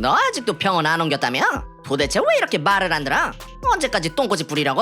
너 아직도 병원 안 옮겼다며? 도대체 왜 이렇게 말을 안 들어? 언제까지 똥꼬집 부리라고?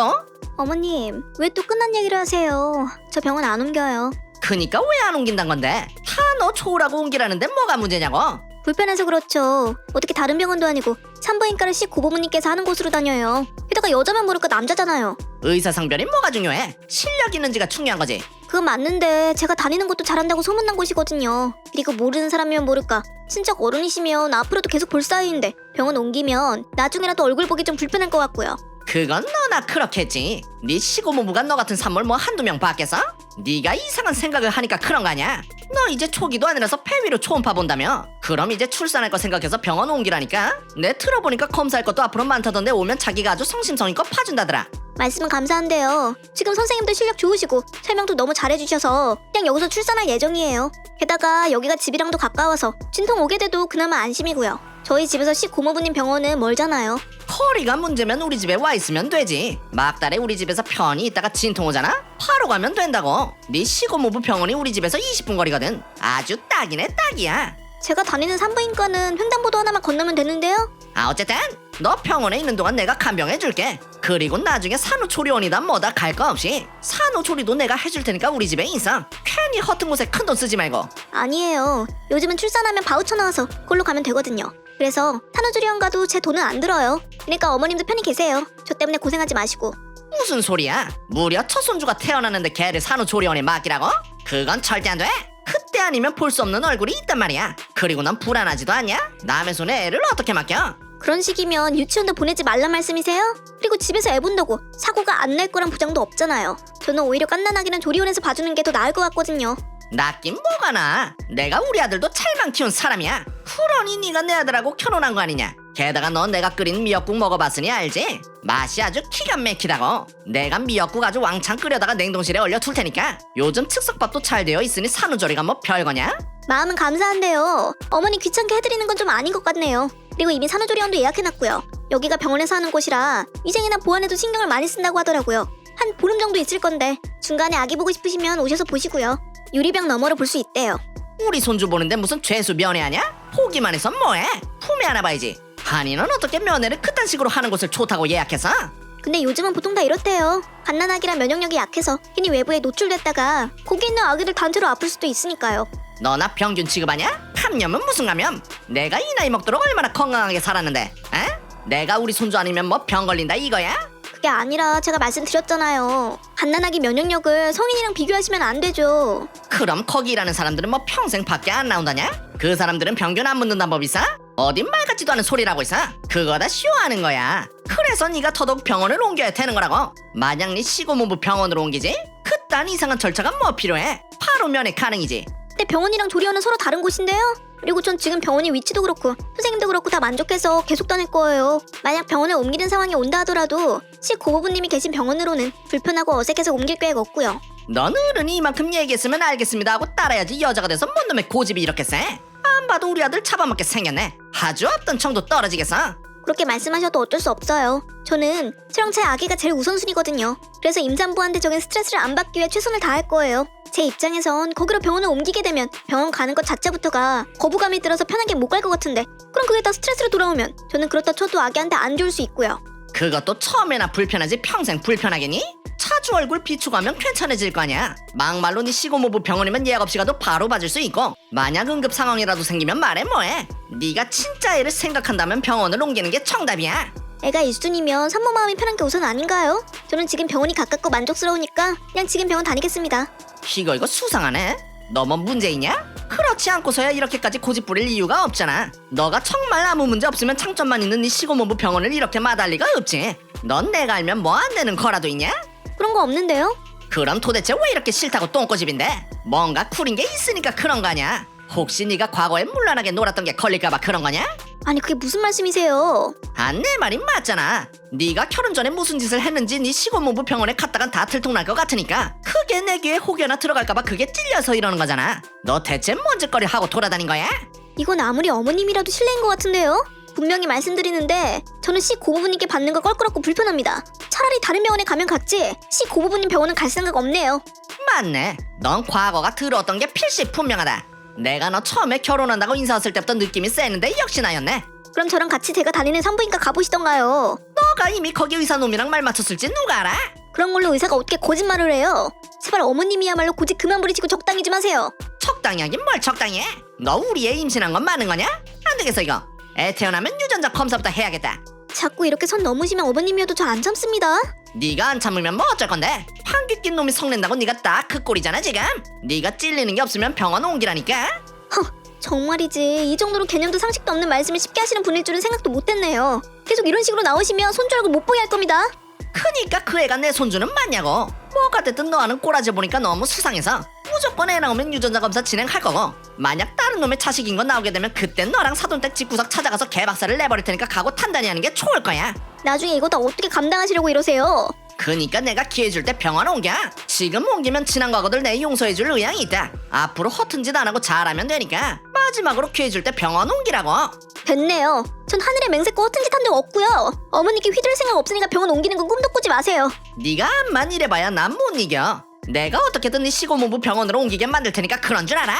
어머님, 왜 또 끝난 얘기를 하세요? 저 병원 안 옮겨요. 그니까 왜 안 옮긴단 건데? 다너 좋으라고 옮기라는데 뭐가 문제냐고? 불편해서 그렇죠. 어떻게 다른 병원도 아니고 산부인과를 씨 고모부님께서 하는 곳으로 다녀요. 게다가 여자만 모를까 남자잖아요. 의사 성별이 뭐가 중요해? 실력 있는지가 중요한 거지. 그건 맞는데 제가 다니는 곳도 잘한다고 소문난 곳이거든요. 그리고 모르는 사람이면 모를까. 친척 어른이시면 앞으로도 계속 볼 사이인데 병원 옮기면 나중에라도 얼굴 보기 좀 불편할 것 같고요. 그건 너나 그렇겠지. 네 시고모부가 너 같은 산물 뭐 한두 명 봤겠어? 네가 이상한 생각을 하니까 그런 거 아니야? 너 이제 초기도 아니라서 폐위로 초음파 본다며? 그럼 이제 출산할 거 생각해서 병원 옮기라니까? 내 들어보니까 검사할 것도 앞으로 많다던데 오면 자기가 아주 성심성의껏 파준다더라. 말씀은 감사한데요. 지금 선생님도 실력 좋으시고 설명도 너무 잘해주셔서 그냥 여기서 출산할 예정이에요. 게다가 여기가 집이랑도 가까워서 진통 오게 돼도 그나마 안심이고요. 저희 집에서 씨 고모부님 병원은 멀잖아요. 거리가 문제면 우리 집에 와 있으면 되지. 막달에 우리 집에서 편히 있다가 진통 오잖아? 바로 가면 된다고. 네 시고모부 병원이 우리 집에서 20분 거리거든. 아주 딱이네 딱이야. 제가 다니는 산부인과는 횡단보도 하나만 건너면 되는데요. 아 어쨌든 너 병원에 있는 동안 내가 간병해 줄게. 그리고 나중에 산후조리원이다 뭐다 갈 거 없이 산후조리도 내가 해줄 테니까 우리 집에 있어. 괜히 허튼 곳에 큰 돈 쓰지 말고. 아니에요. 요즘은 출산하면 바우처 나와서 그걸로 가면 되거든요. 그래서 산후조리원 가도 제 돈은 안 들어요. 그러니까 어머님도 편히 계세요. 저 때문에 고생하지 마시고. 무슨 소리야? 무려 첫 손주가 태어났는데 걔를 산후조리원에 맡기라고? 그건 절대 안 돼. 그때 아니면 볼 수 없는 얼굴이 있단 말이야. 그리고 넌 불안하지도 않냐? 남의 손에 애를 어떻게 맡겨? 그런 식이면 유치원도 보내지 말란 말씀이세요? 그리고 집에서 애 본다고 사고가 안 날 거란 보장도 없잖아요. 저는 오히려 깐난아기는 조리원에서 봐주는 게 더 나을 것 같거든요. 낫긴 뭐가 나. 내가 우리 아들도 찰만 키운 사람이야. 그러니 네가 내 아들하고 결혼한 거 아니냐? 게다가 넌 내가 끓인 미역국 먹어봤으니 알지? 맛이 아주 기가 막히다고. 내가 미역국 아주 왕창 끓여다가 냉동실에 얼려 둘 테니까. 요즘 즉석밥도 잘 되어 있으니 산후조리가 뭐 별거냐? 마음은 감사한데요. 어머니 귀찮게 해드리는 건 좀 아닌 것 같네요. 그리고 이미 산후조리원도 예약해놨고요. 여기가 병원에서 하는 곳이라 위생이나 보안에도 신경을 많이 쓴다고 하더라고요. 한 보름 정도 있을 건데 중간에 아기 보고 싶으시면 오셔서 보시고요. 유리병 너머로 볼 수 있대요. 우리 손주 보는데 무슨 죄수 면회하냐? 보기만 해서 뭐해? 품에 안아 봐야지. 한이는 어떻게 면회를 그딴 식으로 하는 곳을 좋다고 예약해서? 근데 요즘은 보통 다 이렇대요. 갓난아기라 면역력이 약해서 괜히 외부에 노출됐다가 거기 있는 아기들 단체로 아플 수도 있으니까요. 너나 병균 취급하냐? 감염은 무슨 감염? 내가 이 나이 먹도록 얼마나 건강하게 살았는데, 에? 내가 우리 손주 아니면 뭐 병 걸린다 이거야? 그게 아니라 제가 말씀드렸잖아요. 갓난아기 면역력을 성인이랑 비교하시면 안 되죠. 그럼 거기 일하는 사람들은 뭐 평생 밖에 안 나온다냐? 그 사람들은 병균 안 묻는다는 법 있어? 어딘 말 같지도 않은 소리라고 있어? 그거 다 쇼하는 거야. 그래서 네가 더더욱 병원을 옮겨야 되는 거라고. 만약 네 시고문부 병원으로 옮기지? 그딴 이상한 절차가 뭐 필요해? 바로 면회 가능이지. 근데 병원이랑 조리원은 서로 다른 곳인데요? 그리고 전 지금 병원이 위치도 그렇고 선생님도 그렇고 다 만족해서 계속 다닐 거예요. 만약 병원을 옮기는 상황이 온다 하더라도 시 고모부님이 계신 병원으로는 불편하고 어색해서 옮길 계획 없고요. 넌 어른이 이만큼 얘기했으면 알겠습니다 하고 따라야지 여자가 돼서 뭔 놈의 고집이 이렇게 세? 안 봐도 우리 아들 잡아먹게 생겼네. 아주 없던 청도 떨어지겠어. 그렇게 말씀하셔도 어쩔 수 없어요. 저는 제 아기가 제일 우선순위거든요. 그래서 임산부한테 적인 스트레스를 안 받기 위해 최선을 다할 거예요. 제 입장에선 거기로 병원을 옮기게 되면 병원 가는 것 자체부터가 거부감이 들어서 편하게 못 갈 것 같은데 그럼 그게 다 스트레스로 돌아오면 저는 그렇다 쳐도 아기한테 안 좋을 수 있고요. 그것도 처음에나 불편하지 평생 불편하겠니? 자주 얼굴 비추고 하면 괜찮아질 거 아니야. 막말로 네 시고모부 병원이면 예약 없이 가도 바로 봐줄 수 있고 만약 응급 상황이라도 생기면 말해 뭐해. 네가 진짜 애를 생각한다면 병원을 옮기는 게 정답이야. 애가 일순이면 산모 마음이 편한 게 우선 아닌가요? 저는 지금 병원이 가깝고 만족스러우니까 그냥 지금 병원 다니겠습니다. 이거 이거 수상하네. 너뭐 문제 있냐? 그렇지 않고서야 이렇게까지 고집 부릴 이유가 없잖아. 너가 정말 아무 문제 없으면 창점만 있는 네 시고모부 병원을 이렇게 마다할 리가 없지. 넌 내가 알면 뭐 안 되는 거라도 있냐? 그런 거 없는데요? 그럼 도대체 왜 이렇게 싫다고 똥꼬집인데? 뭔가 쿨인 게 있으니까 그런 거 아니야? 혹시 네가 과거에 물란하게 놀았던 게 걸릴까봐 그런 거냐? 아니 그게 무슨 말씀이세요? 아, 내 말이 맞잖아. 네가 결혼 전에 무슨 짓을 했는지 네 시고모부 병원에 갔다간 다 들통날 것 같으니까 그게 내 귀에 혹여나 들어갈까봐 그게 찔려서 이러는 거잖아. 너 대체 뭔 짓거리 하고 돌아다닌 거야? 이건 아무리 어머님이라도 실례인 것 같은데요? 분명히 말씀드리는데 저는 씨 고부부님께 받는 거 껄끄럽고 불편합니다. 차라리 다른 병원에 가면 갔지. 씨 고부부님 병원은 갈 생각 없네요. 맞네. 넌 과거가 들었던 게 필시 분명하다. 내가 너 처음에 결혼한다고 인사 왔을 때부터 느낌이 쎄는데 역시 나였네. 그럼 저랑 같이 제가 다니는 산부인과 가보시던가요. 너가 이미 거기 의사 놈이랑 말 맞췄을지 누가 알아? 그런 걸로 의사가 어떻게 거짓말을 해요? 제발 어머님이야말로 고집 그만 부리시고 적당히 좀 하세요. 적당히 하긴 뭘 적당히 해? 너 우리 애 임신한 건 많은 거냐? 안 되겠어 이거 애 태어나면 유전자 검사부터 해야겠다 자꾸 이렇게 선 넘으시면 어머님이어도 저 안 참습니다. 네가 안 참으면 뭐 어쩔 건데 방귀 낀 놈이 성낸다고 네가 딱 그 꼴이잖아 지금 네가 찔리는 게 없으면 병원 옮기라니까 정말이지 이 정도로 개념도 상식도 없는 말씀을 쉽게 하시는 분일 줄은 생각도 못했네요. 계속 이런 식으로 나오시면 손주라고 못 보게 할 겁니다. 크니까 그 애가 내 손주는 맞냐고 뭐가 됐든 너와는 꼬라지 보니까 너무 수상해서 무조건 애 나오면 유전자 검사 진행할 거고 만약 다른 놈의 자식인 거 나오게 되면 그땐 너랑 사돈댁 집구석 찾아가서 개박살을 내버릴 테니까 각오 단단히 하는 게 좋을 거야 나중에 이거 다 어떻게 감당하시려고 이러세요? 그니까 내가 기회 줄 때 병원 옮겨 지금 옮기면 지난 과거들 내 용서해 줄 의향이 있다 앞으로 허튼 짓 안 하고 잘하면 되니까 마지막으로 기회 줄 때 병원 옮기라고 됐네요. 전 하늘에 맹세코 허튼 짓 한 적 없고요. 어머니께 휘둘 생각 없으니까 병원 옮기는 건 꿈도 꾸지 마세요. 네가 암만 이래봐야 난 못 이겨 내가 어떻게든 네 시고모부 병원으로 옮기게 만들 테니까 그런 줄 알아?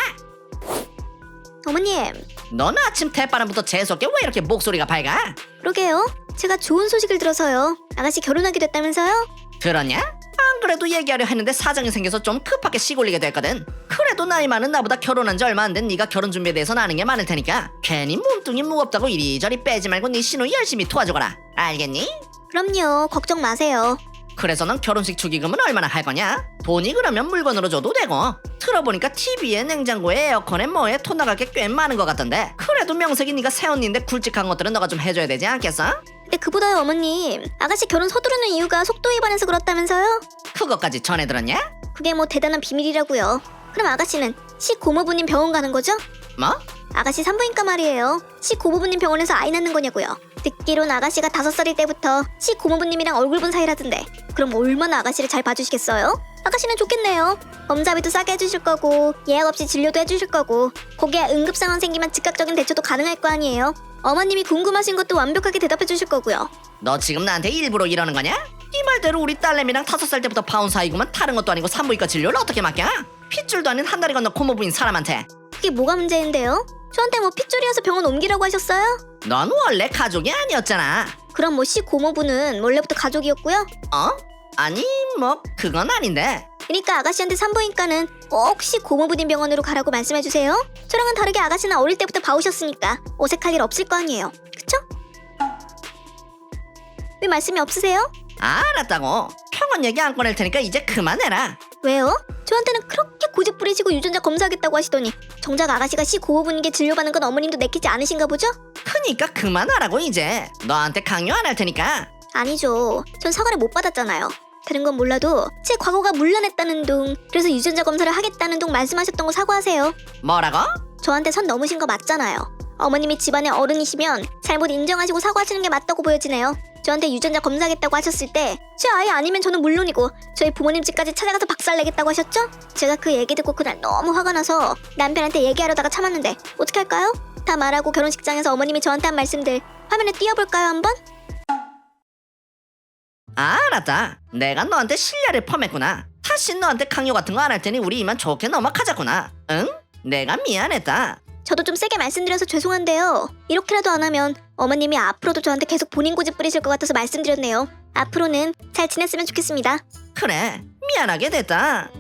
어머님, 너는 아침 대바람부터 재수없게 왜 이렇게 목소리가 밝아? 그러게요. 제가 좋은 소식을 들어서요. 아가씨 결혼하게 됐다면서요? 들었냐? 안 그래도 얘기하려 했는데 사정이 생겨서 좀 급하게 시골리게 됐거든 그래도 나이 많은 나보다 결혼한 지 얼마 안 된 네가 결혼 준비에 대해서는 아는 게 많을 테니까 괜히 몸뚱이 무겁다고 이리저리 빼지 말고 네 신우 열심히 도와줘라 알겠니? 그럼요. 걱정 마세요. 그래서 넌 결혼식 축의금은 얼마나 할 거냐? 돈이 그러면 물건으로 줘도 되고 들어보니까 TV에 냉장고에 에어컨에 뭐에 돈 나갈 게 꽤 많은 것 같던데 그래도 명색이 네가 새언니인데 굵직한 것들은 너가 좀 해줘야 되지 않겠어? 근데 그보다요, 어머님. 아가씨 결혼 서두르는 이유가 속도 위반해서 그렇다면서요? 그것까지 전해 들었냐? 그게 뭐 대단한 비밀이라고요. 그럼 아가씨는 시 고모부님 병원 가는 거죠? 뭐? 아가씨 산부인과 말이에요. 시 고모부님 병원에서 아이 낳는 거냐고요. 듣기론 아가씨가 다섯 살일 때부터 시 고모부님이랑 얼굴 본 사이라던데. 그럼 얼마나 아가씨를 잘 봐주시겠어요? 아가씨는 좋겠네요. 검사비도 싸게 해주실 거고 예약 없이 진료도 해주실 거고 거기에 응급 상황 생기면 즉각적인 대처도 가능할 거 아니에요. 어머님이 궁금하신 것도 완벽하게 대답해 주실 거고요. 너 지금 나한테 일부러 이러는 거냐? 네 말대로 우리 딸내미랑 다섯 살 때부터 파운 사이구만 다른 것도 아니고 산부인과 진료를 어떻게 맡겨? 핏줄도 아닌 한 다리 건너 고모부인 사람한테 그게 뭐가 문제인데요? 저한테 뭐 핏줄이어서 병원 옮기라고 하셨어요? 넌 원래 가족이 아니었잖아 그럼 뭐시 고모부는 원래부터 가족이었고요? 어? 아니 뭐 그건 아닌데 그러니까 아가씨한테 산부인과는 꼭시 고모부님 병원으로 가라고 말씀해 주세요. 저랑은 다르게 아가씨는 어릴 때부터 봐오셨으니까 어색할 일 없을 거 아니에요. 그쵸? 왜 말씀이 없으세요? 아, 알았다고 병원 얘기 안 꺼낼 테니까 이제 그만해라 왜요? 저한테는 그렇게 고집 부리시고 유전자 검사하겠다고 하시더니 정작 아가씨가 시 고모부님께 진료받는 건 어머님도 내키지 않으신가 보죠? 그니까 그만하라고 이제 너한테 강요 안 할 테니까 아니죠. 전 사과를 못 받았잖아요. 다른 건 몰라도 제 과거가 물러냈다는 둥 그래서 유전자 검사를 하겠다는 둥 말씀하셨던 거 사과하세요. 뭐라고? 저한테 선 넘으신 거 맞잖아요. 어머님이 집안의 어른이시면 잘못 인정하시고 사과하시는 게 맞다고 보여지네요. 저한테 유전자 검사하겠다고 하셨을 때 제 아이 아니면 저는 물론이고 저희 부모님 집까지 찾아가서 박살내겠다고 하셨죠? 제가 그 얘기 듣고 그날 너무 화가 나서 남편한테 얘기하려다가 참았는데 어떻게 할까요? 다 말하고 결혼식장에서 어머님이 저한테 한 말씀들 화면에 띄워볼까요 한번? 아, 알았다 내가 너한테 신뢰를 펌했구나 다시 너한테 강요 같은 거 안 할 테니 우리 이만 좋게 넘어가자꾸나 응? 내가 미안했다 저도 좀 세게 말씀드려서 죄송한데요. 이렇게라도 안 하면 어머님이 앞으로도 저한테 계속 본인 고집 부리실 것 같아서 말씀드렸네요. 앞으로는 잘 지냈으면 좋겠습니다. 그래 미안하게 됐다